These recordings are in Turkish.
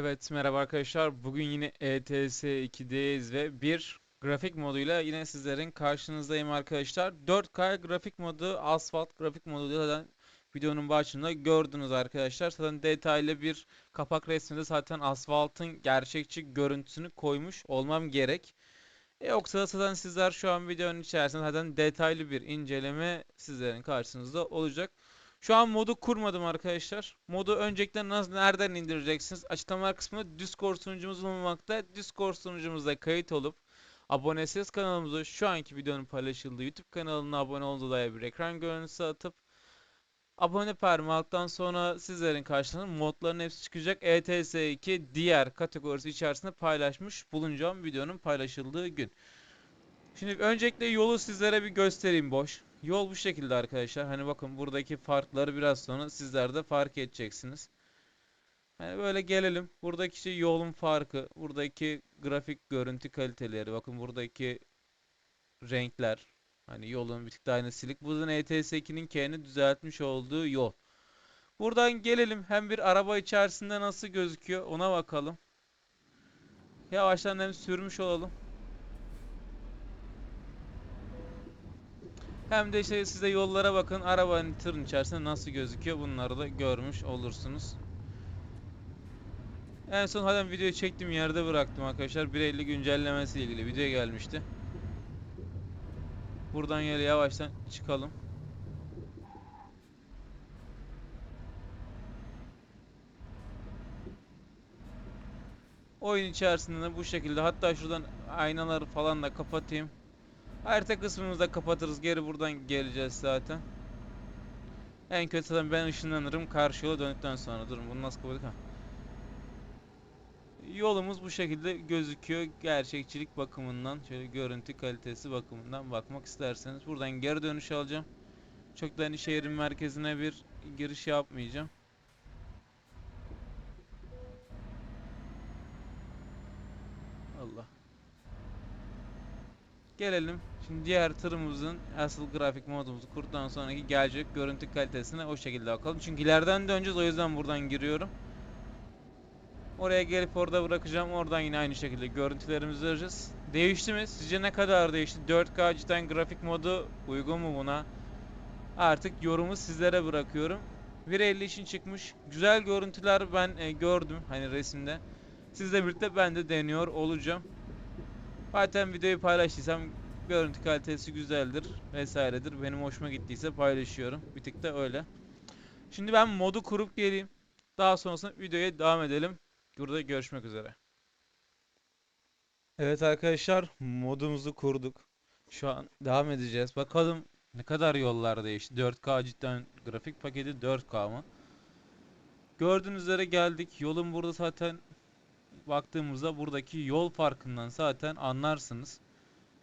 Evet merhaba arkadaşlar. Bugün yine E ETS 2'deyiz ve bir grafik moduyla yine sizlerin karşınızdayım arkadaşlar. 4K grafik modu, asfalt grafik modu zaten videonun başında gördünüz arkadaşlar. Zaten detaylı bir kapak resminde zaten asfaltın gerçekçi görüntüsünü koymuş olmam gerek. E, yoksa zaten sizler şu an videonun içerisinde zaten detaylı bir inceleme sizlerin karşınızda olacak. Şu an modu kurmadım arkadaşlar. Modu öncelikle nasıl nereden indireceksiniz? Açıklamalar kısmında Discord sunucumuz bulunmakta. Discord sunucumuzda kayıt olup abonesiz kanalımıza şu anki videonun paylaşıldığı YouTube kanalına abone olduğu bir ekran görüntüsü atıp abone parmaktan sonra sizlerin karşısına modların hepsi çıkacak. E ETS2 diğer kategorisi içerisinde paylaşmış bulunacağım videonun paylaşıldığı gün. Şimdi öncelikle yolu sizlere bir göstereyim boş. Yol bu şekilde arkadaşlar. Hani bakın buradaki farkları biraz sonra sizler de fark edeceksiniz. Hani böyle gelelim. Buradaki işte yolun farkı, buradaki grafik görüntü kaliteleri, bakın buradaki renkler. Hani yolun bir tık daha aynı silik. Bu da ETS2'nin kendi düzeltmiş olduğu yol. Buradan gelelim. Hem bir araba içerisinde nasıl gözüküyor ona bakalım. Yavaştan hem sürmüş olalım. Hem de işte size yollara bakın. Arabanın tırın içerisinde nasıl gözüküyor bunları da görmüş olursunuz. En son zaten videoyu çektiğim yerde bıraktım arkadaşlar. 1.50 güncellemesi ilgili video gelmişti. Buradan yere yavaştan çıkalım. Oyun içerisinde de bu şekilde. Hatta şuradan aynaları falan da kapatayım. Harita kısmımızı da kapatırız. Geri buradan geleceğiz zaten. En kötü zaten ben ışınlanırım karşı yola döndükten sonra. Durun bunu nasıl kapadık ha? Yolumuz bu şekilde gözüküyor. Gerçekçilik bakımından, şöyle görüntü kalitesi bakımından bakmak isterseniz. Buradan geri dönüş alacağım. Çok da hani şehrin merkezine bir giriş yapmayacağım. Allah. Gelelim. Şimdi diğer tırımızın asıl grafik modumuzu kurduktan sonraki gelecek görüntü kalitesine o şekilde bakalım. Çünkü ileriden döneceğiz o yüzden buradan giriyorum. Oraya gelip orada bırakacağım. Oradan yine aynı şekilde görüntülerimizi vereceğiz. Değişti mi? Sizce ne kadar değişti? 4K cidden grafik modu uygun mu buna? Artık yorumu sizlere bırakıyorum. 1.50 için çıkmış. Güzel görüntüler ben e, gördüm hani resimde. Sizle birlikte ben de deniyor olacağım. Zaten videoyu paylaştıysam görüntü kalitesi güzeldir vesairedir. Benim hoşuma gittiyse paylaşıyorum. Bir tık da öyle. Şimdi ben modu kurup geleyim. Daha sonrasında videoya devam edelim. Burada görüşmek üzere. Evet arkadaşlar modumuzu kurduk. Şu an devam edeceğiz. Bakalım ne kadar yollar değişti. 4K cidden grafik paketi 4K mı? Gördüğünüz üzere geldik. Yolun burada zaten baktığımızda buradaki yol farkından zaten anlarsınız.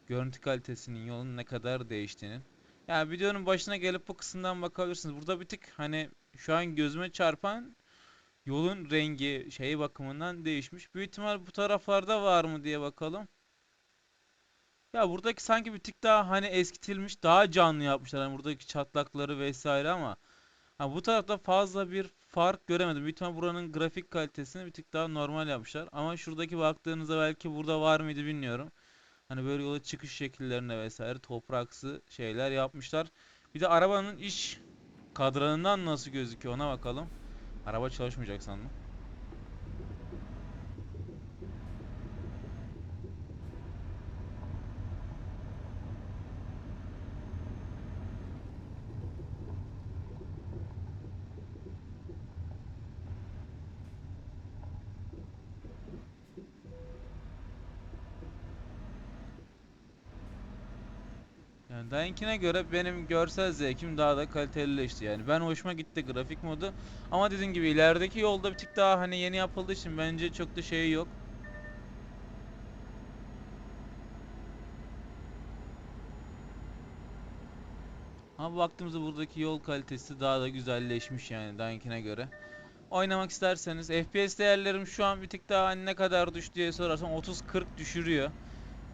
Görüntü kalitesinin yolun ne kadar değiştiğini. Yani videonun başına gelip bu kısımdan bakabilirsiniz. Burada bir tık hani şu an gözüme çarpan yolun rengi şeyi bakımından değişmiş. Büyük ihtimal bu taraflarda var mı diye bakalım. Ya buradaki sanki bir tık daha hani eskitilmiş, daha canlı yapmışlar. Hani buradaki çatlakları vesaire ama ha bu tarafta fazla bir fark göremedim. Büyük buranın grafik kalitesini bir tık daha normal yapmışlar. Ama şuradaki baktığınızda belki burada var mıydı bilmiyorum. Hani böyle yola çıkış şekillerine vesaire topraksı şeyler yapmışlar. Bir de arabanın iç kadranından nasıl gözüküyor ona bakalım. Araba çalışmayacak sandım. Yani Daiki'ne göre benim görsel zevkim daha da kalitelileşti yani. Ben hoşuma gitti grafik modu. Ama dediğim gibi ilerideki yolda bir tık daha hani yeni yapıldığı için bence çok da şeyi yok. Ama baktığımızda buradaki yol kalitesi daha da güzelleşmiş yani Daiki'ne göre. Oynamak isterseniz FPS değerlerim şu an bir tık daha hani ne kadar düştü diye sorarsan 30-40 düşürüyor.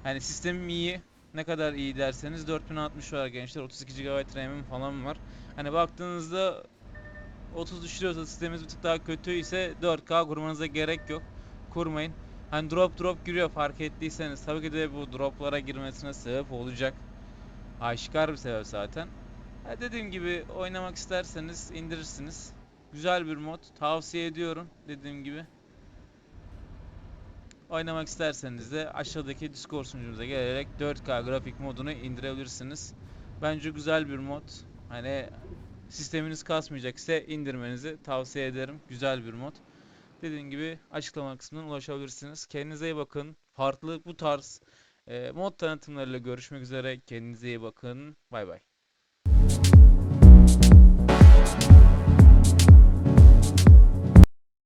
Hani sistemim iyi. Ne kadar iyi derseniz 4060 var gençler. 32 GB RAM'im falan var. Hani baktığınızda 30 düşürüyorsa sistemimiz bir tık daha kötü ise 4K kurmanıza gerek yok. Kurmayın. Hani drop drop giriyor fark ettiyseniz tabii ki de bu droplara girmesine sebep olacak. Aşikar bir sebep zaten. Ha dediğim gibi oynamak isterseniz indirirsiniz. Güzel bir mod. Tavsiye ediyorum dediğim gibi. Oynamak isterseniz de aşağıdaki Discord sunucumuza gelerek 4K grafik modunu indirebilirsiniz. Bence güzel bir mod. Hani sisteminiz kasmayacak ise indirmenizi tavsiye ederim. Güzel bir mod. Dediğim gibi açıklama kısmından ulaşabilirsiniz. Kendinize iyi bakın. Farklı bu tarz e, mod tanıtımlarıyla görüşmek üzere. Kendinize iyi bakın. Bay bay.